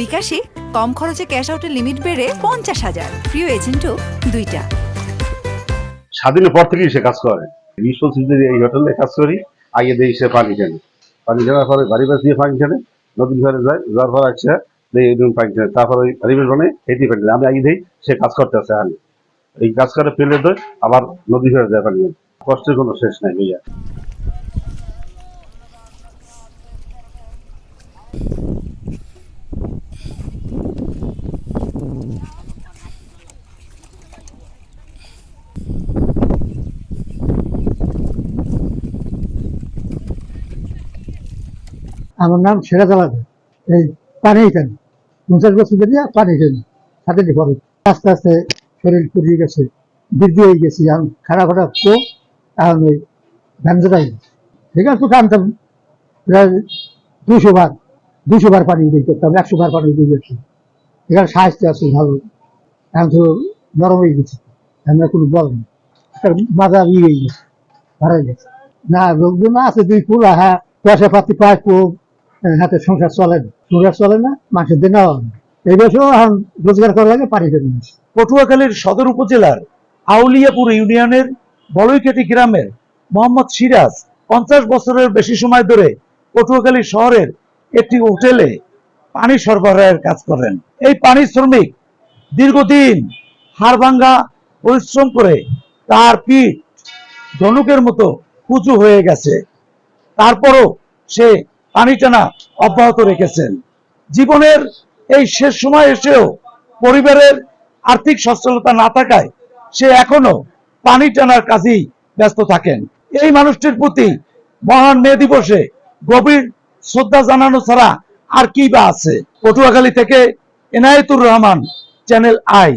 বিকাশে কম খরচে ক্যাশ আউটের লিমিট বেড়ে পঞ্চাশ হাজার। প্রিয় এজেন্টও দুইটা। স্বাধীনের পর থেকেই সে কাজ করে। বিশ পঁচিশ এই হোটেলে কাজ করি, আগে দিয়ে সে পানি কেনে পানি কেনার পরে বাড়ি বাস দিয়ে পানি কেনে নদীর ঘরে যায়, যাওয়ার পর আসছে দিয়ে এই দিন পানি কেনে তারপর ওই বাড়ি বাস বানিয়ে এটি পানি আমি আগে দিই সে কাজ করতে আছে আমি এই কাজ করে ফেলে দেয়, আবার নদী ঘরে যায় পানি কষ্টের কোনো শেষ নাই ভাইয়া। আমার নাম সেরাজ আলাদা এই পানি খান। পঞ্চাশ বছর ধরে পানি খান সাথে পরে আস্তে আস্তে শরীর পুড়িয়ে গেছে, বৃদ্ধি হয়ে গেছে। এখন খারাপ খারাপ তো, এখন ওই ভ্যানজাটাই ঠিক আছে তো কানতাম প্রায় দুশো বার দুশো বার পানি উঠে করতাম একশো বার পানি উঠে গেছি। এখানে সাহায্য আছে ভালো। এখন তো নরম হয়ে গেছে। আমরা কোনো বল নেই। মাজা ইয়ে হয়ে গেছে ভাড়া গেছে। না লোকজন আছে, দুই ফুলা হ্যাঁ পয়সা পাতি পায় খুব। হাতে সংসার চলে না সংসার চলে না, মাসের দিন এই বছর এখন রোজগার করা লাগে পানি দেবে পটুয়াখালীর সদর উপজেলার আউলিয়াপুর ইউনিয়নের বলইকেটি গ্রামের মোহাম্মদ সিরাজ পঞ্চাশ বছরের বেশি সময় ধরে পটুয়াখালী শহরের একটি হোটেলে পানি সরবরাহের কাজ করেন। এই পানি শ্রমিক দীর্ঘদিন হাড়ভাঙ্গা পরিশ্রম করে তার পিঠ ধনুকের মতো উঁচু হয়ে গেছে। তারপরও সে পানি টানা অব্যাহত রেখেছেন। জীবনের এই শেষ সময় এসেও পরিবারের আর্থিক সচ্ছলতা না থাকায় সে এখনও পানি টানার কাজেই ব্যস্ত থাকেন। এই মানুষটির প্রতি মহান মে দিবসে গভীর শ্রদ্ধা জানানো ছাড়া আর কি বা আছে? পটুয়াখালী থেকে এনায়েতুর রহমান, চ্যানেল আই।